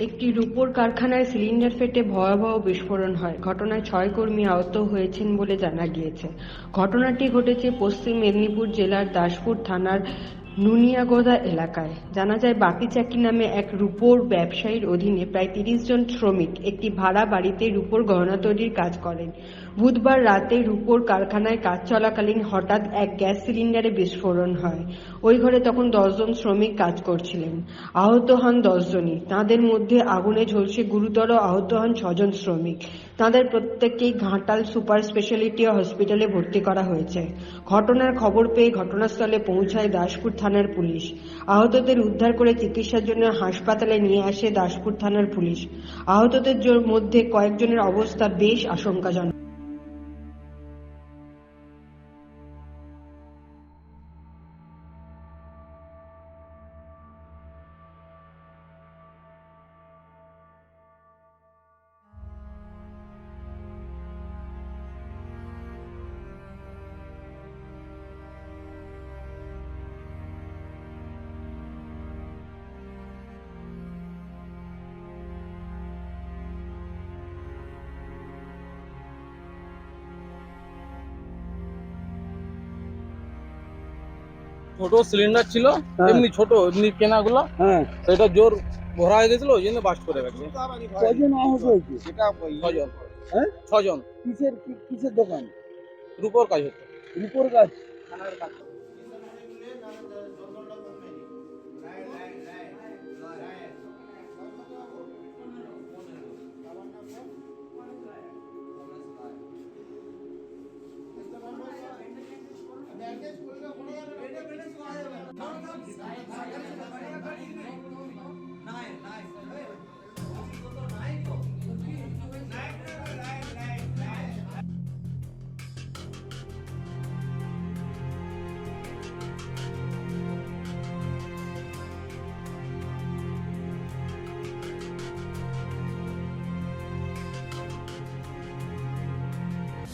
একটি রূপোর কারখানায় সিলিন্ডার ফেটে ভয়াবহ বিস্ফোরণ হয়। ঘটনায় ছয় কর্মী আহত হয়েছেন বলে জানা গিয়েছে। ঘটনাটি ঘটেছে পশ্চিম মেদিনীপুর জেলার দাসপুর থানার নুনিয়াগোদা এলাকায়। জানা যায় বাপি চাকি নামে এক রূপোর ব্যবসায়ীর অধীনে প্রায় তিরিশ জন শ্রমিক একটি ভাড়া বাড়িতে রূপোর গহনা তৈরির কাজ করেন। বুধবার রাতে রূপোর কারখানায় কাজ চলাকালীন হঠাৎ এক গ্যাস সিলিন্ডারে বিস্ফোরণ হয়। ওই ঘরে তখন দশজন শ্রমিক কাজ করছিলেন। আহত হন দশজনই তাঁদের মধ্যে আগুনে ঝলসে গুরুতর আহত হন ছজন শ্রমিক। তাঁদের প্রত্যেককেই ঘাটাল সুপার স্পেশালিটি হসপিটালে ভর্তি করা হয়েছে। ঘটনার খবর পেয়ে ঘটনাস্থলে পৌঁছায় দাসপুর থানার পুলিশ। আহতদের উদ্ধার করে চিকিৎসার জন্য হাসপাতালে নিয়ে আসে দাসপুর থানার পুলিশ। আহতদের মধ্যে কয়েকজনের অবস্থা বেশ আশঙ্কাজনক। ছোট সিলিন্ডার ছিল হ্যাঁ। এমনি ছোট এমনি কেনাগুলো। হ্যাঁ। সেটা জোর ভরা হয়ে গেছিল ওই জন্য বাস করে গেছে কজন আহত হয়েছে? ছজন। হ্যাঁ? ছজন। কিসের কিসের দোকান? রূপোর কাজ হচ্ছে। রূপোর গাছ